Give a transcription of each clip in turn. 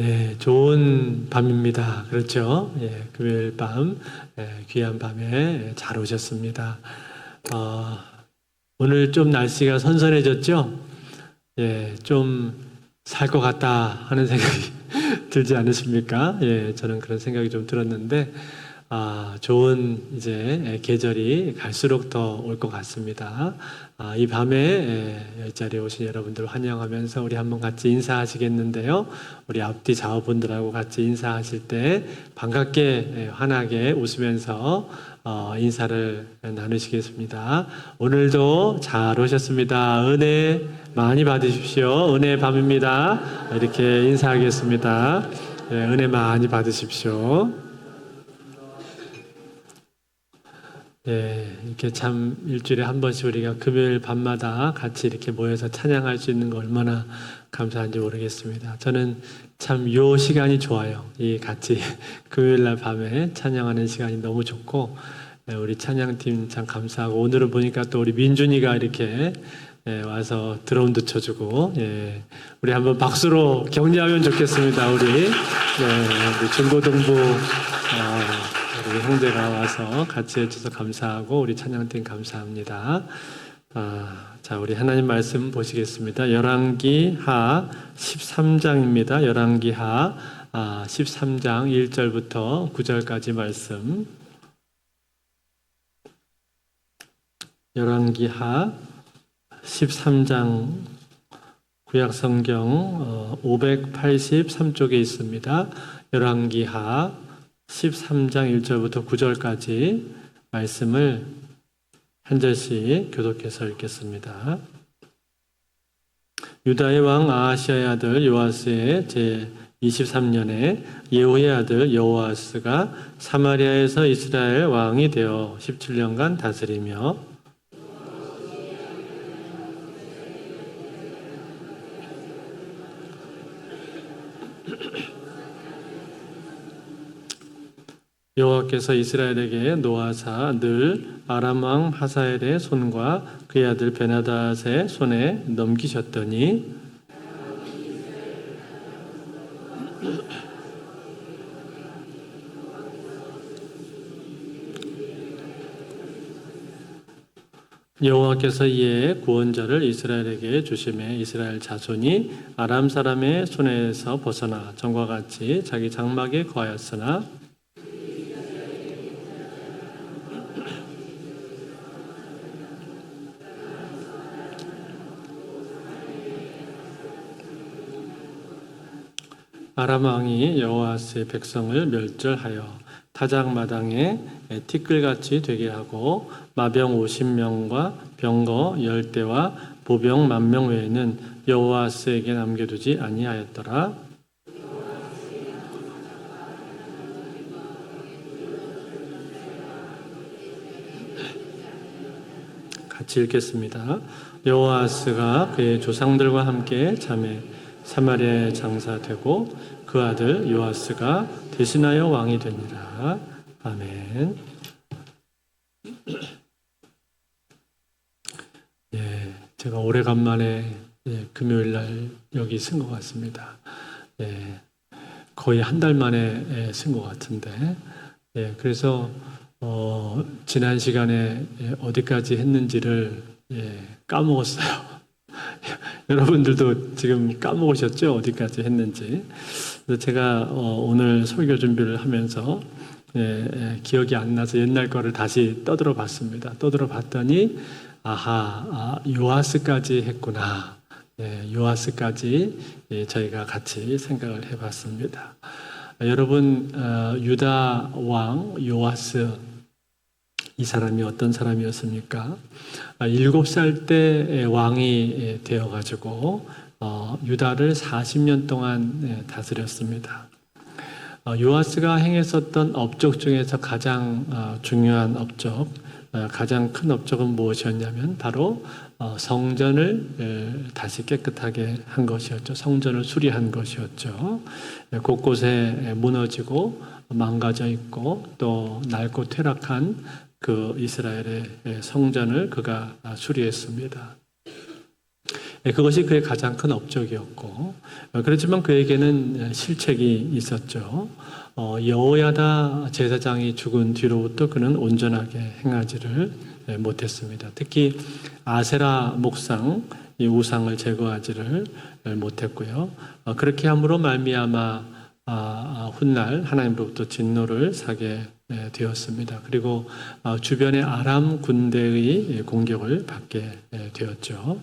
네, 좋은 밤입니다. 그렇죠? 예, 금요일 밤, 예, 귀한 밤에 잘 오셨습니다. 어, 오늘 좀 날씨가 선선해졌죠? 예, 좀 살 것 같다 하는 생각이 들지 않으십니까? 예, 저는 그런 생각이 좀 들었는데, 아, 좋은 이제 계절이 갈수록 더 올 것 같습니다. 아, 이 밤에 예, 여자리에 오신 여러분들 환영하면서 우리 한번 같이 인사하시겠는데요. 우리 앞뒤 좌우분들하고 같이 인사하실 때 반갑게 예, 환하게 웃으면서 어, 인사를 나누시겠습니다. 오늘도 잘 오셨습니다. 은혜 많이 받으십시오. 은혜 밤입니다. 이렇게 인사하겠습니다. 예, 은혜 많이 받으십시오. 예, 이렇게 참 일주일에 한 번씩 우리가 금요일 밤마다 같이 이렇게 모여서 찬양할 수 있는 거 얼마나 감사한지 모르겠습니다. 저는 참 요 시간이 좋아요. 이 같이 금요일 날 밤에 찬양하는 시간이 너무 좋고 예, 우리 찬양팀 참 감사하고 오늘은 보니까 또 우리 민준이가 이렇게 예, 와서 드럼도 쳐주고 예, 우리 한번 박수로 격려하면 좋겠습니다. 우리, 예, 우리 중고등부 어, 우리 형제가 와서 같이 해줘서 감사하고 우리 찬양팀 감사합니다. 아, 자, 우리 하나님 말씀 보시겠습니다. 열왕기 하 13장입니다. 열왕기 하 아, 13장 1절부터 9절까지 말씀. 열왕기 하 13장 구약 성경 583쪽에 있습니다. 열왕기 하 13장 1절부터 9절까지 말씀을 한 절씩 교독해서 읽겠습니다. 유다의 왕 아하시아의 아들 요아스의 제 23년에 예후의 아들 여호아스가 사마리아에서 이스라엘 왕이 되어 17년간 다스리며 여호와께서 이스라엘에게 노하사 늘 아람 왕 하사엘의 손과 그의 아들 베나닷의 손에 넘기셨더니 여호와께서 이에 구원자를 이스라엘에게 주심에 이스라엘 자손이 아람 사람의 손에서 벗어나 전과 같이 자기 장막에 거하였으나 아람 왕이 여호와스의 백성을 멸절하여 타작마당에 티끌같이 되게 하고 마병 50명과 병거 10대와 보병 만명 외에는 여호와스에게 남겨두지 아니하였더라. 같이 읽겠습니다. 여호와스가 그의 조상들과 함께 잠에 사마리아에 장사되고 그 아들 요아스가 대신하여 왕이 되니라. 아멘. 예, 제가 오래간만에 예, 금요일 날 여기 쓴 것 같습니다. 예, 거의 한 달 만에 예, 쓴것 같은데, 예, 그래서 어, 지난 시간에 예, 어디까지 했는지를 예, 까먹었어요. 여러분들도 지금 까먹으셨죠? 어디까지 했는지. 제가 어, 오늘 설교 준비를 하면서 예, 예, 기억이 안 나서 옛날 거를 다시 떠들어 봤습니다. 떠들어 봤더니 아하, 아, 요아스까지 했구나. 예, 요아스까지 예, 저희가 같이 생각을 해봤습니다. 아, 여러분 어, 유다 왕 요아스 이 사람이 어떤 사람이었습니까? 아, 일곱 살 때 왕이 되어가지고 어, 유다를 40년 동안 예, 다스렸습니다. 어, 요아스가 행했었던 업적 중에서 가장 어, 중요한 업적, 가장 큰 업적은 무엇이었냐면 바로 성전을 다시 깨끗하게 한 것이었죠. 성전을 수리한 것이었죠. 예, 곳곳에 무너지고 망가져 있고 또 낡고 퇴락한 그 이스라엘의 성전을 그가 수리했습니다. 예, 그것이 그의 가장 큰 업적이었고 어, 그렇지만 그에게는 실책이 있었죠. 어, 여호야다 제사장이 죽은 뒤로부터 그는 온전하게 행하지를 예, 못했습니다. 특히 아세라 목상 이 우상을 제거하지를 못했고요. 어, 그렇게 함으로 말미암아 아, 아, 훗날 하나님으로부터 진노를 사게 예, 되었습니다. 그리고 어, 주변의 아람 군대의 공격을 받게 예, 되었죠.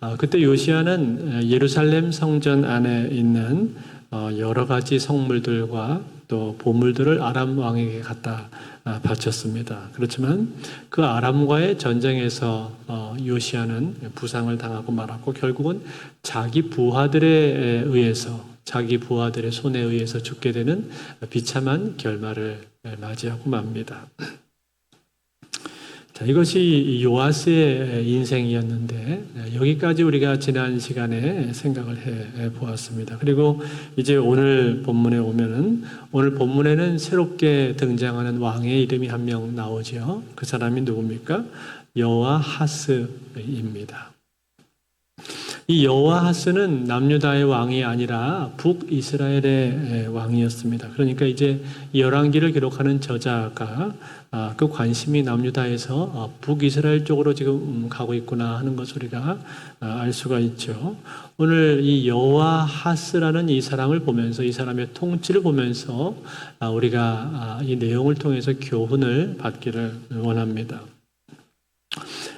아, 그때 요시아는 예, 예루살렘 성전 안에 있는 어, 여러 가지 성물들과 또 보물들을 아람 왕에게 갖다 아, 바쳤습니다. 그렇지만 그 아람과의 전쟁에서 어, 요시아는 부상을 당하고 말았고 결국은 자기 부하들에 의해서 자기 부하들의 손에 의해서 죽게 되는 비참한 결말을 맞이하고 맙니다. 자, 이것이 요아스의 인생이었는데 여기까지 우리가 지난 시간에 생각을 해 보았습니다. 그리고 이제 오늘 본문에 오면은 오늘 본문에는 새롭게 등장하는 왕의 이름이 한 명 나오죠. 그 사람이 누굽니까? 여호와 하스입니다. 이 여호와하스는 남유다의 왕이 아니라 북이스라엘의 왕이었습니다. 그러니까 이제 열왕기를 기록하는 저자가 아, 그 관심이 남유다에서 어, 북이스라엘 쪽으로 지금 가고 있구나 하는 것을 우리가 아, 알 수가 있죠. 오늘 이 여호와하스라는 이 사람을 보면서 이 사람의 통치를 보면서 아, 우리가 이 내용을 통해서 교훈을 받기를 원합니다.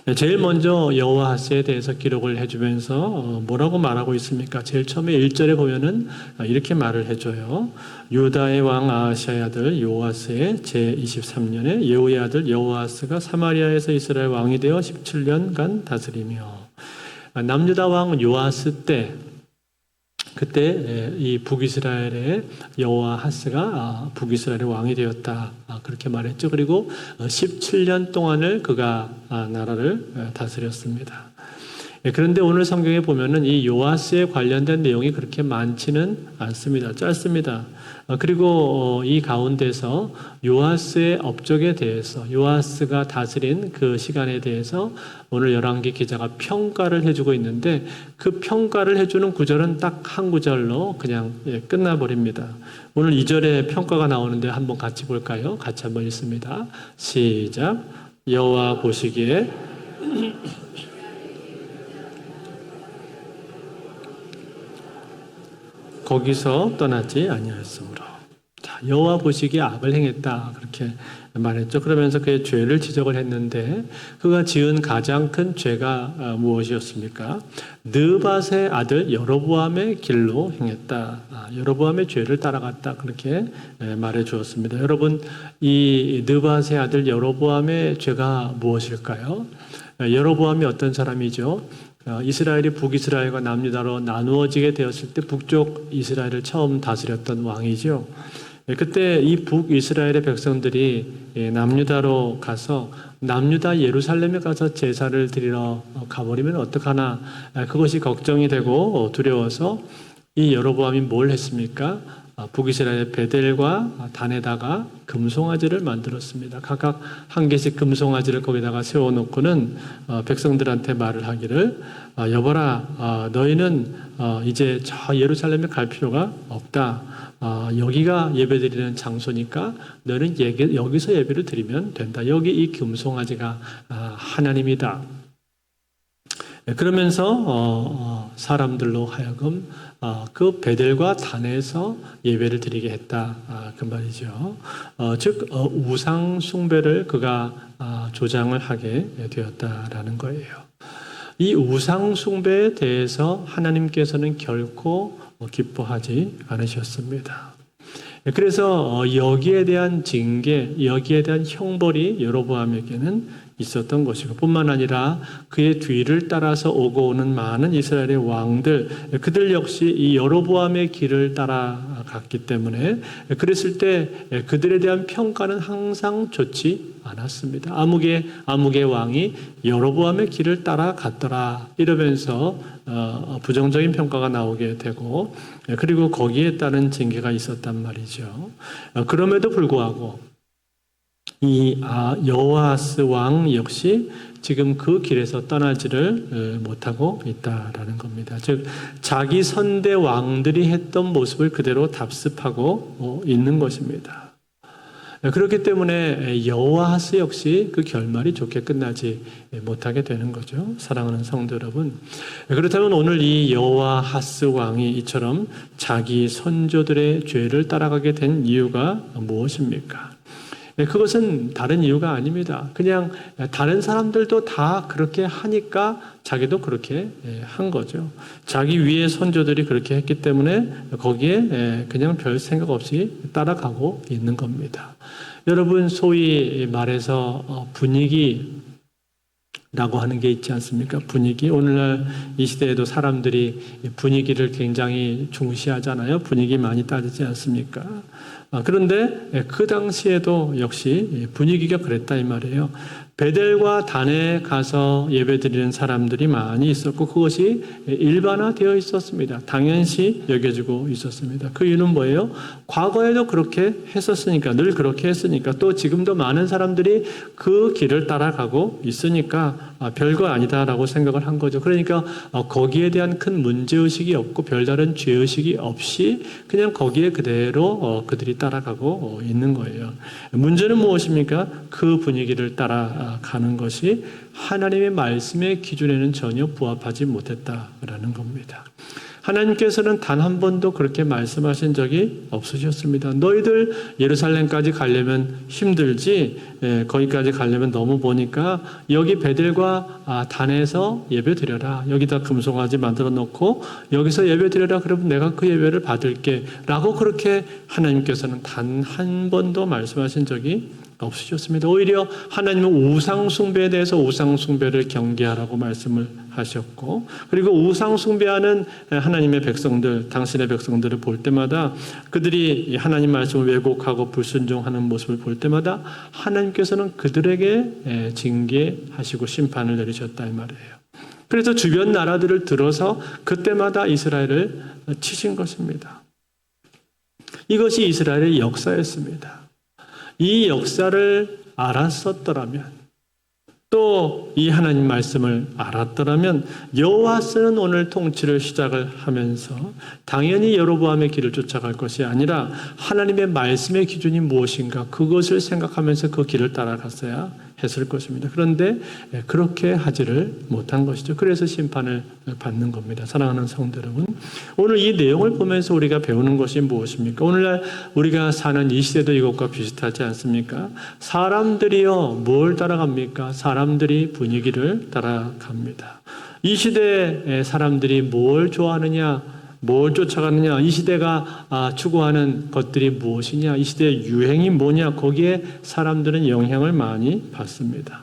네, 제일 먼저 여호와스에 대해서 기록을 해주면서 어, 뭐라고 말하고 있습니까? 제일 처음에 1절에 보면은 이렇게 말을 해줘요. 유다의 왕 아하시아의 아들 요아스의 제 23년에 예후의 아들 여호아스가 사마리아에서 이스라엘 왕이 되어 17년간 다스리며 남유다 왕 요아스 때 그때 이 북이스라엘의 여호와 하스가 아, 북이스라엘의 왕이 되었다 아, 그렇게 말했죠. 그리고 17년 동안을 그가 아, 나라를 다스렸습니다. 예, 그런데 오늘 성경에 보면은 이 요아스에 관련된 내용이 그렇게 많지는 않습니다. 짧습니다. 어, 그리고 어, 이 가운데서 요아스의 업적에 대해서 요아스가 다스린 그 시간에 대해서 오늘 열왕기 기자가 평가를 해주고 있는데 그 평가를 해주는 구절은 딱 한 구절로 그냥 예, 끝나버립니다. 오늘 2절에 평가가 나오는데 한번 같이 볼까요? 같이 한번 읽습니다. 시작. 여호와 보시기에 거기서 떠나지 아니하였으므로. 자, 여호와 보시기에 악을 행했다 그렇게 말했죠. 그러면서 그의 죄를 지적을 했는데 그가 지은 가장 큰 죄가 아, 무엇이었습니까? 느밧의 아들 여로보암의 길로 행했다. 아, 여로보암의 죄를 따라갔다 그렇게 말해 주었습니다. 여러분 이 느밧의 아들 여로보암의 죄가 무엇일까요? 여로보암이 어떤 사람이죠? 어, 이스라엘이 북이스라엘과 남유다로 나누어지게 되었을 때 북쪽 이스라엘을 처음 다스렸던 왕이죠. 예, 그때 이 북이스라엘의 백성들이 예, 남유다로 가서 남유다 예루살렘에 가서 제사를 드리러 가버리면 어떡하나 아, 그것이 걱정이 되고 두려워서 이 여로보암이 뭘 했습니까? 아, 북이스라엘 베델과 단에다가 금송아지를 만들었습니다. 각각 한 개씩 금송아지를 거기다가 세워놓고는 어, 백성들한테 말을 하기를 아, 여보라 너희는 어, 이제 저 예루살렘에 갈 필요가 없다. 여기가 예배드리는 장소니까 너는 여기서 예배를 드리면 된다. 여기 이 금송아지가 하나님이다. 네, 그러면서 어, 사람들로 하여금 어, 그 베델과 단에서 예배를 드리게 했다 아, 그 말이죠. 어, 즉 어, 우상 숭배를 그가 아, 조장을 하게 되었다라는 거예요. 이 우상 숭배에 대해서 하나님께서는 결코 기뻐하지 않으셨습니다. 그래서 여기에 대한 징계, 여기에 대한 형벌이 여로보암에게는 있었던 것이고 뿐만 아니라 그의 뒤를 따라서 오고 오는 많은 이스라엘의 왕들 그들 역시 이 여로보암의 길을 따라갔기 때문에 그랬을 때 그들에 대한 평가는 항상 좋지 않았습니다. 아무개 아무개 왕이 여로보암의 길을 따라갔더라 이러면서 어, 부정적인 평가가 나오게 되고 그리고 거기에 따른 징계가 있었단 말이죠. 어, 그럼에도 불구하고 이 아, 여호아스 왕 역시 지금 그 길에서 떠나지를 어, 못하고 있다라는 겁니다. 즉 자기 선대 왕들이 했던 모습을 그대로 답습하고 어, 있는 것입니다. 그렇기 때문에 여호와하스 역시 그 결말이 좋게 끝나지 못하게 되는 거죠. 사랑하는 성도 여러분. 그렇다면 오늘 이 여호와하스 왕이 이처럼 자기 선조들의 죄를 따라가게 된 이유가 무엇입니까? 네, 그것은 다른 이유가 아닙니다. 그냥 다른 사람들도 다 그렇게 하니까 자기도 그렇게 예, 한 거죠. 자기 위에 선조들이 그렇게 했기 때문에 거기에 예, 그냥 별 생각 없이 따라가고 있는 겁니다. 여러분 소위 말해서 어, 분위기 라고 하는 게 있지 않습니까? 분위기. 오늘날 이 시대에도 사람들이 분위기를 굉장히 중시하잖아요. 분위기 많이 따지지 않습니까? 아, 그런데 그 당시에도 역시 분위기가 그랬다 이 말이에요. 베델과 단에 가서 예배드리는 사람들이 많이 있었고 그것이 일반화되어 있었습니다. 당연시 여겨지고 있었습니다. 그 이유는 뭐예요? 과거에도 그렇게 했었으니까 늘 그렇게 했으니까 또 지금도 많은 사람들이 그 길을 따라가고 있으니까 아, 별거 아니다라고 생각을 한 거죠. 그러니까 어, 거기에 대한 큰 문제의식이 없고 별다른 죄의식이 없이 그냥 거기에 그대로 어, 그들이 따라가고 어, 있는 거예요. 문제는 무엇입니까? 그 분위기를 따라 가는 것이 하나님의 말씀의 기준에는 전혀 부합하지 못했다라는 겁니다. 하나님께서는 단 한 번도 그렇게 말씀하신 적이 없으셨습니다. 너희들 예루살렘까지 가려면 힘들지, 예, 거기까지 가려면 너무 보니까 여기 베델과 아, 단에서 예배 드려라. 여기다 금송아지 만들어 놓고 여기서 예배 드려라. 그러면 내가 그 예배를 받을게. 라고 그렇게 하나님께서는 단 한 번도 말씀하신 적이 없으셨습니다. 오히려 하나님은 우상숭배에 대해서 우상숭배를 경계하라고 말씀을 하셨고, 그리고 우상숭배하는 하나님의 백성들, 당신의 백성들을 볼 때마다 그들이 하나님 말씀을 왜곡하고 불순종하는 모습을 볼 때마다 하나님께서는 그들에게 징계하시고 심판을 내리셨다 이 말이에요. 그래서 주변 나라들을 들어서 그때마다 이스라엘을 치신 것입니다. 이것이 이스라엘의 역사였습니다. 이 역사를 알았었더라면 또 이 하나님 말씀을 알았더라면 여호와스는 오늘 통치를 시작을 하면서 당연히 여로보암의 길을 쫓아갈 것이 아니라 하나님의 말씀의 기준이 무엇인가 그것을 생각하면서 그 길을 따라갔어야 했을 것입니다. 그런데 그렇게 하지를 못한 것이죠. 그래서 심판을 받는 겁니다. 사랑하는 성도 여러분. 오늘 이 내용을 보면서 우리가 배우는 것이 무엇입니까? 오늘날 우리가 사는 이 시대도 이것과 비슷하지 않습니까? 사람들이요, 뭘 따라갑니까? 사람들이 분위기를 따라갑니다. 이 시대의 사람들이 뭘 좋아하느냐? 뭘 쫓아가느냐? 이 시대가 아, 추구하는 것들이 무엇이냐? 이 시대의 유행이 뭐냐? 거기에 사람들은 영향을 많이 받습니다.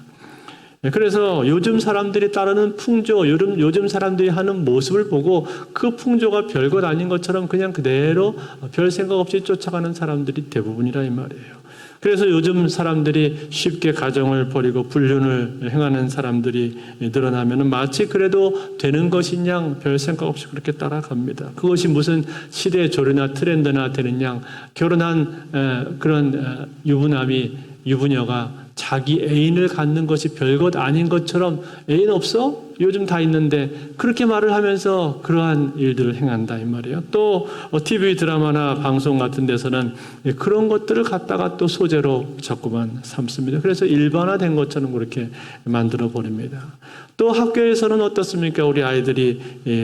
네, 그래서 요즘 사람들이 따르는 풍조, 요즘, 요즘 사람들이 하는 모습을 보고 그 풍조가 별것 아닌 것처럼 그냥 그대로 별 생각 없이 쫓아가는 사람들이 대부분이라 이 말이에요. 그래서 요즘 사람들이 쉽게 가정을 버리고 불륜을 행하는 사람들이 늘어나면 마치 그래도 되는 것인 양 별 생각 없이 그렇게 따라갑니다. 그것이 무슨 시대의 조류나 트렌드나 되는 양 결혼한 그런 유부남이 유부녀가 자기 애인을 갖는 것이 별것 아닌 것처럼 애인 없어? 요즘 다 있는데 그렇게 말을 하면서 그러한 일들을 행한다 이 말이에요. 또 TV 어, 드라마나 방송 같은 데서는 그런 것들을 갖다가 또 소재로 자꾸만 삼습니다. 그래서 일반화된 것처럼 그렇게 만들어 버립니다. 또 학교에서는 어떻습니까? 우리 아이들이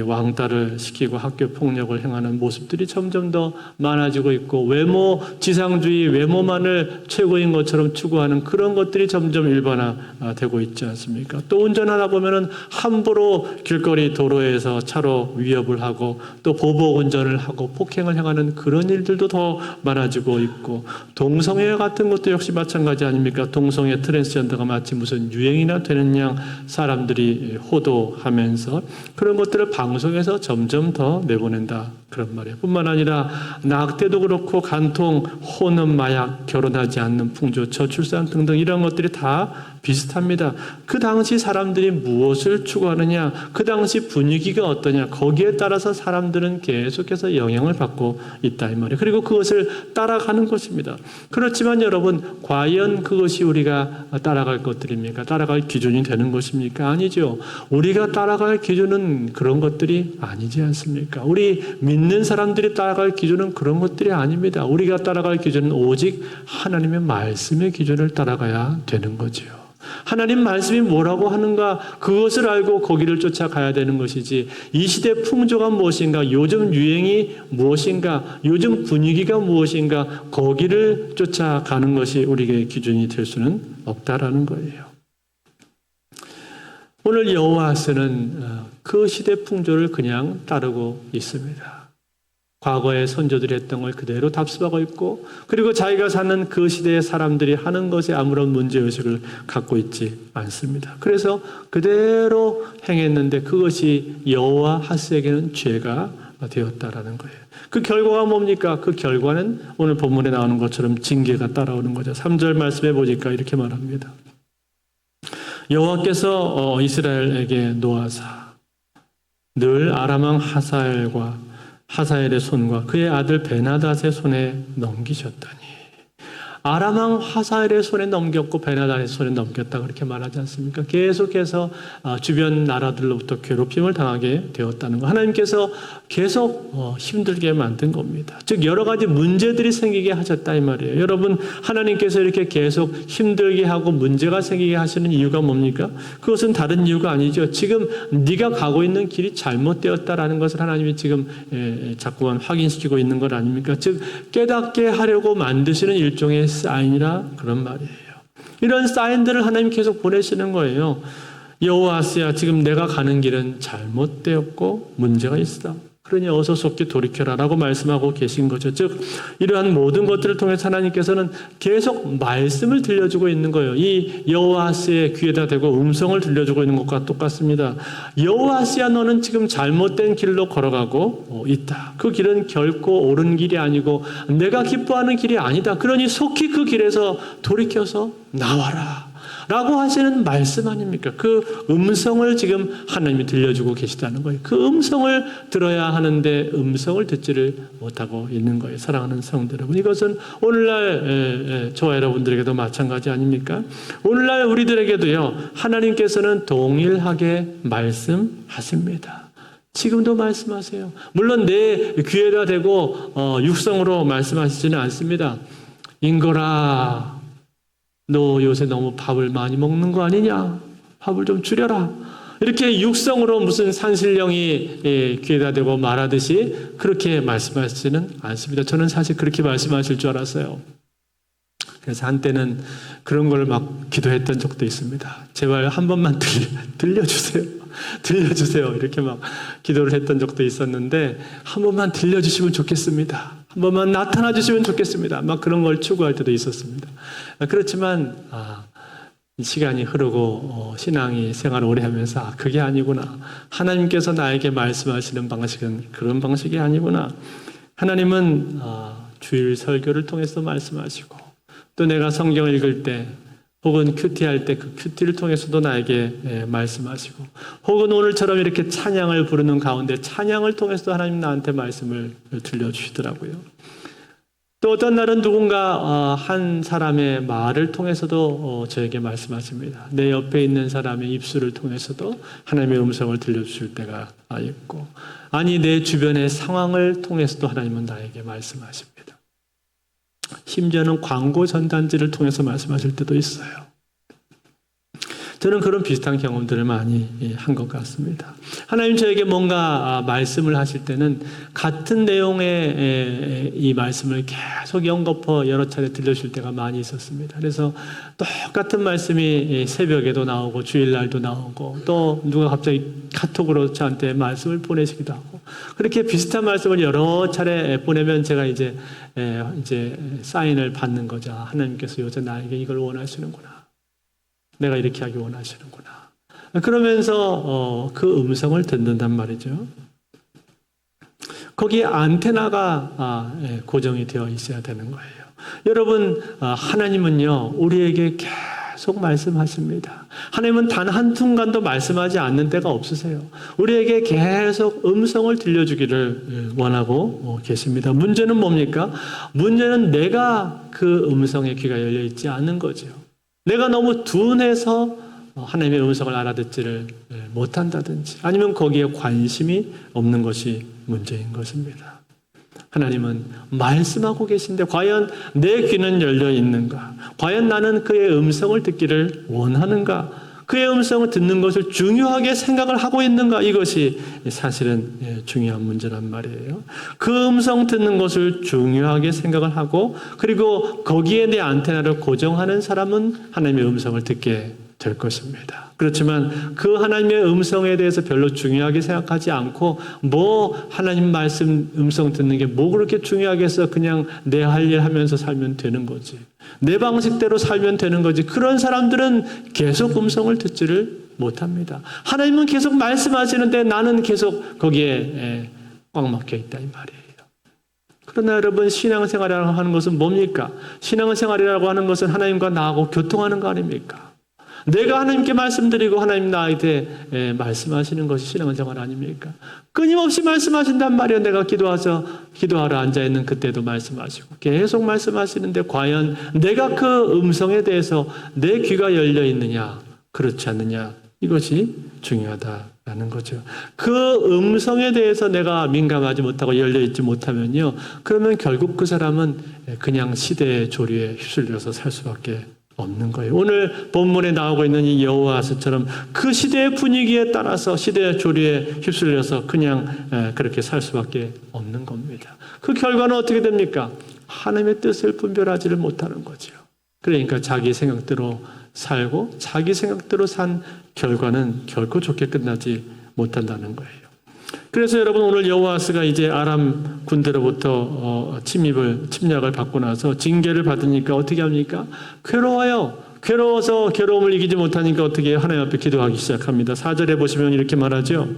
왕따를 시키고 학교 폭력을 행하는 모습들이 점점 더 많아지고 있고 외모 지상주의 외모만을 최고인 것처럼 추구하는 그런 것들이 점점 일반화되고 있지 않습니까? 또 운전하다 보면은 함부로 길거리 도로에서 차로 위협을 하고 또 보복 운전을 하고 폭행을 행하는 그런 일들도 더 많아지고 있고 동성애 같은 것도 역시 마찬가지 아닙니까? 동성애 트랜스젠더가 마치 무슨 유행이나 되는 양 사람들이 호도하면서 그런 것들을 방송에서 점점 더 내보낸다 그런 말이에요. 뿐만 아니라 낙태도 그렇고 간통, 혼음, 마약, 결혼하지 않는 풍조, 저출산 등등 이런 것들이 다 비슷합니다. 그 당시 사람들이 무엇을 추구하느냐, 그 당시 분위기가 어떠냐, 거기에 따라서 사람들은 계속해서 영향을 받고 있다 이 말이에요. 그리고 그것을 따라가는 것입니다. 그렇지만 여러분, 과연 그것이 우리가 따라갈 것들입니까? 따라갈 기준이 되는 것입니까? 아니죠. 우리가 따라갈 기준은 그런 것들이 아니지 않습니까? 우리 믿는 사람들이 따라갈 기준은 그런 것들이 아닙니다. 우리가 따라갈 기준은 오직 하나님의 말씀의 기준을 따라가야 되는 거지요. 하나님 말씀이 뭐라고 하는가 그것을 알고 거기를 쫓아가야 되는 것이지 이 시대 풍조가 무엇인가 요즘 유행이 무엇인가 요즘 분위기가 무엇인가 거기를 쫓아가는 것이 우리에게 기준이 될 수는 없다라는 거예요. 오늘 여호와서는 어, 그 시대 풍조를 그냥 따르고 있습니다. 과거의 선조들이 했던 걸 그대로 답습하고 있고 그리고 자기가 사는 그 시대의 사람들이 하는 것에 아무런 문제의식을 갖고 있지 않습니다. 그래서 그대로 행했는데 그것이 여호와 하스에게는 죄가 되었다라는 거예요. 그 결과가 뭡니까? 그 결과는 오늘 본문에 나오는 것처럼 징계가 따라오는 거죠. 3절 말씀해 보니까 이렇게 말합니다. 여호와께서 어, 이스라엘에게 노하사 늘 아람왕 하사엘과 하사엘의 손과 그의 아들 베나닷의 손에 넘기셨다니 아람왕 하사엘의 손에 넘겼고 베나닷의 손에 넘겼다 그렇게 말하지 않습니까? 계속해서 아, 주변 나라들로부터 괴롭힘을 당하게 되었다는 거. 하나님께서 계속 어, 힘들게 만든 겁니다. 즉 여러 가지 문제들이 생기게 하셨다 이 말이에요. 여러분 하나님께서 이렇게 계속 힘들게 하고 문제가 생기게 하시는 이유가 뭡니까? 그것은 다른 이유가 아니죠. 지금 네가 가고 있는 길이 잘못되었다라는 것을 하나님이 지금 에, 에, 자꾸만 확인시키고 있는 것 아닙니까? 즉 깨닫게 하려고 만드시는 일종의 사인이라 그런 말이에요. 이런 사인들을 하나님 계속 보내시는 거예요. 여호와스야 지금 내가 가는 길은 잘못되었고 문제가 있어. 그러니 어서 속히 돌이켜라라고 말씀하고 계신 거죠. 즉 이러한 모든 것들을 통해서 하나님께서는 계속 말씀을 들려주고 있는 거예요. 이 여호와스의 귀에다 대고 음성을 들려주고 있는 것과 똑같습니다. 여호와스야 너는 지금 잘못된 길로 걸어가고 있다. 그 길은 결코 옳은 길이 아니고 내가 기뻐하는 길이 아니다. 그러니 속히 그 길에서 돌이켜서 나와라. 라고 하시는 말씀 아닙니까? 그 음성을 지금 하나님이 들려주고 계시다는 거예요. 그 음성을 들어야 하는데 음성을 듣지를 못하고 있는 거예요. 사랑하는 성도 여러분. 이것은 오늘날 저와 여러분들에게도 마찬가지 아닙니까? 오늘날 우리들에게도요, 하나님께서는 동일하게 말씀하십니다. 지금도 말씀하세요. 물론 내 귀에다 대고 어, 육성으로 말씀하시지는 않습니다. 인거라. 너 요새 너무 밥을 많이 먹는 거 아니냐? 밥을 좀 줄여라. 이렇게 육성으로 무슨 산신령이 예, 귀에다 대고 말하듯이 그렇게 말씀하시지는 않습니다. 저는 사실 그렇게 말씀하실 줄 알았어요. 그래서 한때는 그런 걸 막 기도했던 적도 있습니다. 제발 한 번만 들려, 들려주세요. 들려주세요. 이렇게 막 기도를 했던 적도 있었는데 한 번만 들려주시면 좋겠습니다. 한 번만 나타나 주시면 좋겠습니다. 막 그런 걸 추구할 때도 있었습니다. 그렇지만 아, 시간이 흐르고 어, 신앙이 생활을 오래 하면서 아, 그게 아니구나. 하나님께서 나에게 말씀하시는 방식은 그런 방식이 아니구나. 하나님은 어, 주일 설교를 통해서 말씀하시고 또 내가 성경을 읽을 때 혹은 큐티 할 때 그 큐티를 통해서도 나에게 예, 말씀하시고 혹은 오늘처럼 이렇게 찬양을 부르는 가운데 찬양을 통해서도 하나님 나한테 말씀을 들려주시더라고요. 또 어떤 날은 누군가 어, 한 사람의 말을 통해서도 어, 저에게 말씀하십니다. 내 옆에 있는 사람의 입술을 통해서도 하나님의 음성을 들려주실 때가 있고 아니 내 주변의 상황을 통해서도 하나님은 나에게 말씀하십니다. 심지어는 광고 전단지를 통해서 말씀하실 때도 있어요. 저는 그런 비슷한 경험들을 많이 예, 한것 같습니다. 하나님 저에게 뭔가 아, 말씀을 하실 때는 같은 내용의 이 말씀을 계속 연거푸 여러 차례 들려줄 때가 많이 있었습니다. 그래서 똑같은 말씀이 새벽에도 나오고 주일날도 나오고 또 누가 갑자기 카톡으로 저한테 말씀을 보내시기도 하고 그렇게 비슷한 말씀을 여러 차례 보내면 제가 이제 이제 사인을 받는 거죠. 하나님께서 요새 나에게 이걸 원하시는구나. 내가 이렇게 하기 원하시는구나. 그러면서 어, 그 음성을 듣는단 말이죠. 거기에 안테나가 아, 예, 고정이 되어 있어야 되는 거예요. 여러분, 아, 하나님은요, 우리에게 계속 말씀하십니다. 하나님은 단 한 순간도 말씀하지 않는 때가 없으세요. 우리에게 계속 음성을 들려주기를 예, 원하고 어, 계십니다. 문제는 뭡니까? 문제는 내가 그 음성에 귀가 열려 있지 않은 거죠. 내가 너무 둔해서 어, 하나님의 음성을 알아듣지를 예, 못한다든지 아니면 거기에 관심이 없는 것이 문제인 것입니다. 하나님은 말씀하고 계신데 과연 내 귀는 열려 있는가? 과연 나는 그의 음성을 듣기를 원하는가? 그의 음성을 듣는 것을 중요하게 생각을 하고 있는가? 이것이 사실은 예, 중요한 문제란 말이에요. 그 음성 듣는 것을 중요하게 생각을 하고 그리고 거기에 내 안테나를 고정하는 사람은 하나님의 음성을 듣게 될 것입니다. 그렇지만 그 하나님의 음성에 대해서 별로 중요하게 생각하지 않고 뭐 하나님 말씀 음성 듣는 게 뭐 그렇게 중요하겠어 그냥 내 할 일 하면서 살면 되는 거지. 내 방식대로 살면 되는 거지. 그런 사람들은 계속 음성을 듣지를 못합니다. 하나님은 계속 말씀하시는데 나는 계속 거기에 에, 꽉 막혀 있다 이 말이에요. 그러나 여러분 신앙생활이라고 하는 것은 뭡니까? 신앙생활이라고 하는 것은 하나님과 나하고 교통하는 거 아닙니까? 내가 하나님께 말씀드리고 하나님 나한테 예, 말씀하시는 것이 신앙생활 아닙니까? 끊임없이 말씀하신단 말이에요. 내가 기도하서 기도하러 앉아 있는 그때도 말씀하시고 계속 말씀하시는데 과연 내가 그 음성에 대해서 내 귀가 열려 있느냐 그렇지 않느냐 이것이 중요하다라는 거죠. 그 음성에 대해서 내가 민감하지 못하고 열려 있지 못하면요. 그러면 결국 그 사람은 그냥 시대의 조류에 휩쓸려서 살 수밖에 없는 거예요. 오늘 본문에 나오고 있는 이 여호와스처럼 그 시대의 분위기에 따라서 시대의 조류에 휩쓸려서 그냥 에, 그렇게 살 수밖에 없는 겁니다. 그 결과는 어떻게 됩니까? 하나님의 뜻을 분별하지를 못하는 거죠. 그러니까 자기 생각대로 살고 자기 생각대로 산 결과는 결코 좋게 끝나지 못한다는 거예요. 그래서 여러분 오늘 여호와스가 이제 아람 군대로부터 어, 침입을 침략을 받고 나서 징계를 받으니까 어떻게 합니까? 괴로워요. 괴로워서 괴로움을 이기지 못하니까 어떻게 하나님 앞에 기도하기 시작합니다. 4절에 보시면 이렇게 말하죠.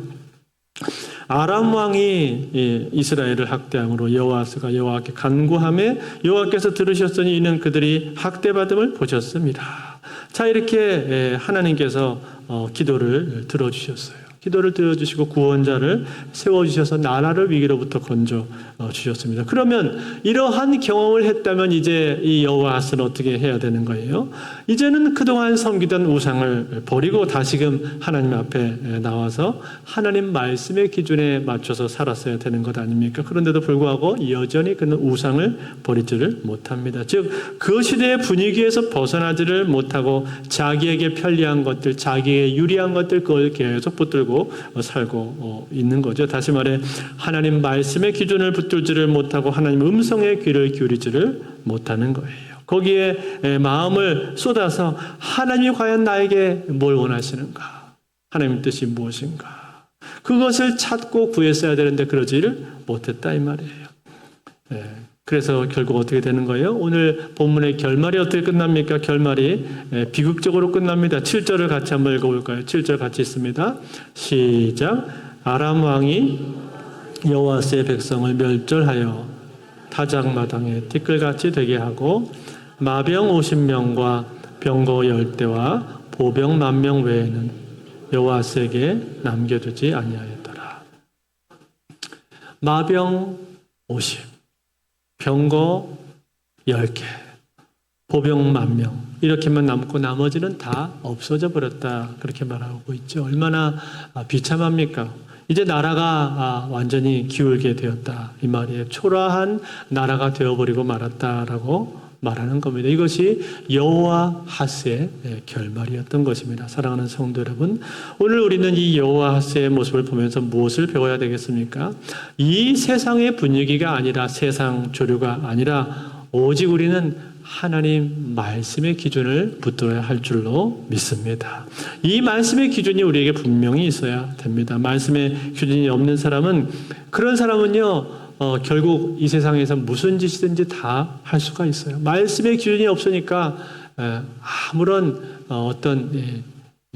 아람 왕이 예, 이스라엘을 학대함으로 여호와스가 여호와께 간구함에 여호와께서 들으셨으니 이는 그들이 학대받음을 보셨습니다. 자 이렇게 예, 하나님께서 어, 기도를 들어주셨어요. 기도를 들어주시고 구원자를 세워주셔서 나라를 위기로부터 건져 어, 주셨습니다. 그러면 이러한 경험을 했다면 이제 이 여호와스는 어떻게 해야 되는 거예요? 이제는 그동안 섬기던 우상을 버리고 다시금 하나님 앞에 나와서 하나님 말씀의 기준에 맞춰서 살았어야 되는 것 아닙니까? 그런데도 불구하고 여전히 그는 우상을 버리지를 못합니다. 즉 그 시대의 분위기에서 벗어나지를 못하고 자기에게 편리한 것들, 자기에게 유리한 것들 그걸 계속 붙들고 살고 어, 있는 거죠. 다시 말해 하나님 말씀의 기준을 붙들지를 못하고 하나님 음성의 귀를 기울이지를 못하는 거예요. 거기에 에, 마음을 쏟아서 하나님이 과연 나에게 뭘 원하시는가? 하나님 뜻이 무엇인가? 그것을 찾고 구했어야 되는데 그러지를 못했다 이 말이에요. 예, 그래서 결국 어떻게 되는 거예요? 오늘 본문의 결말이 어떻게 끝납니까? 결말이 예, 비극적으로 끝납니다. 7절을 같이 한번 읽어볼까요? 7절 같이 있습니다. 시작. 아람 왕이 여호와스의 백성을 멸절하여 타작마당에 티끌같이 되게 하고 마병 50명과 병거 10대와 보병 만명 외에는 여호와스에게 남겨두지 아니하였더라. 마병 50, 병거 10개, 보병 만 명. 이렇게만 남고 나머지는 다 없어져 버렸다. 그렇게 말하고 있죠. 얼마나 아, 비참합니까? 이제 나라가 아, 완전히 기울게 되었다. 이 말이에요. 초라한 나라가 되어버리고 말았다라고 말하는 겁니다. 이것이 여호와 하스의 예, 결말이었던 것입니다. 사랑하는 성도 여러분, 오늘 우리는 이 여호와 하스의 모습을 보면서 무엇을 배워야 되겠습니까? 이 세상의 분위기가 아니라 세상 조류가 아니라 오직 우리는 하나님 말씀의 기준을 붙들어야 할 줄로 믿습니다. 이 말씀의 기준이 우리에게 분명히 있어야 됩니다. 말씀의 기준이 없는 사람은 그런 사람은요. 어, 결국 이 세상에서 무슨 짓이든지 다 할 수가 있어요. 말씀의 기준이 없으니까 에, 아무런 어, 어떤 예,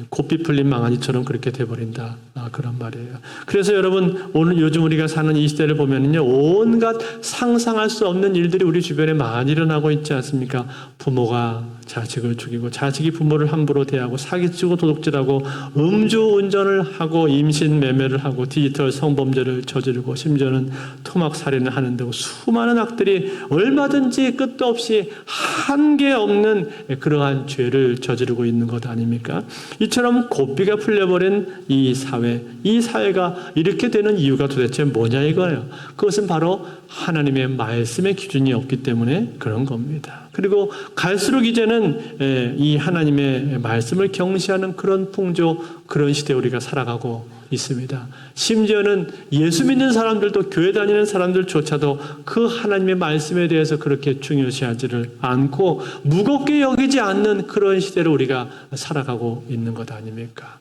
고삐 풀린 망아지처럼 그렇게 돼버린다. 아, 그런 말이에요. 그래서 여러분, 오늘 요즘 우리가 사는 이 시대를 보면은요, 온갖 상상할 수 없는 일들이 우리 주변에 많이 일어나고 있지 않습니까? 부모가 자식을 죽이고, 자식이 부모를 함부로 대하고, 사기치고 도둑질하고, 음주운전을 하고, 임신 매매를 하고, 디지털 성범죄를 저지르고, 심지어는 토막 살인을 하는 등 수많은 악들이 얼마든지 끝도 없이 한계 없는 그러한 죄를 저지르고 있는 것 아닙니까? 이처럼 고삐가 풀려버린 이 사회, 이 사회가 이렇게 되는 이유가 도대체 뭐냐 이거예요. 그것은 바로 하나님의 말씀의 기준이 없기 때문에 그런 겁니다. 그리고 갈수록 이제는 에, 이 하나님의 말씀을 경시하는 그런 풍조, 그런 시대에 우리가 살아가고 있습니다. 심지어는 예수 믿는 사람들도 교회 다니는 사람들조차도 그 하나님의 말씀에 대해서 그렇게 중요시하지를 않고 무겁게 여기지 않는 그런 시대를 우리가 살아가고 있는 것 아닙니까?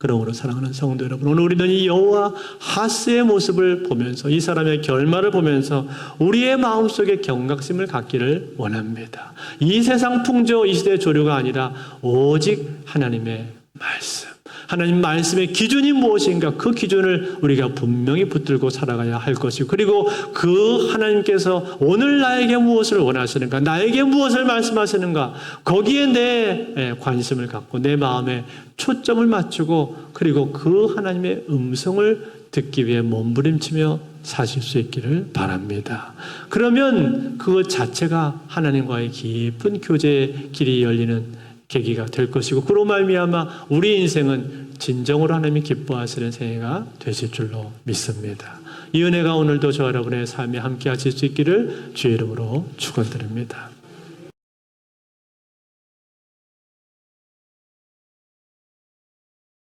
그러므로 사랑하는 성도 여러분, 오늘 우리는 이 여호와 하스의 모습을 보면서 이 사람의 결말을 보면서 우리의 마음속에 경각심을 갖기를 원합니다. 이 세상 풍조, 이 시대의 조류가 아니라 오직 하나님의 말씀. 하나님 말씀의 기준이 무엇인가 그 기준을 우리가 분명히 붙들고 살아가야 할 것이고 그리고 그 하나님께서 오늘 나에게 무엇을 원하시는가 나에게 무엇을 말씀하시는가 거기에 내 예, 관심을 갖고 내 마음에 초점을 맞추고 그리고 그 하나님의 음성을 듣기 위해 몸부림치며 사실 수 있기를 바랍니다. 그러면 그 자체가 하나님과의 깊은 교제의 길이 열리는 계기가 될 것이고 그로 말미암아 우리 인생은 진정으로 하나님이 기뻐하시는 생애가 되실 줄로 믿습니다. 이 은혜가 오늘도 저 여러분의 삶에 함께 하실 수 있기를 주의 이름으로 축원드립니다.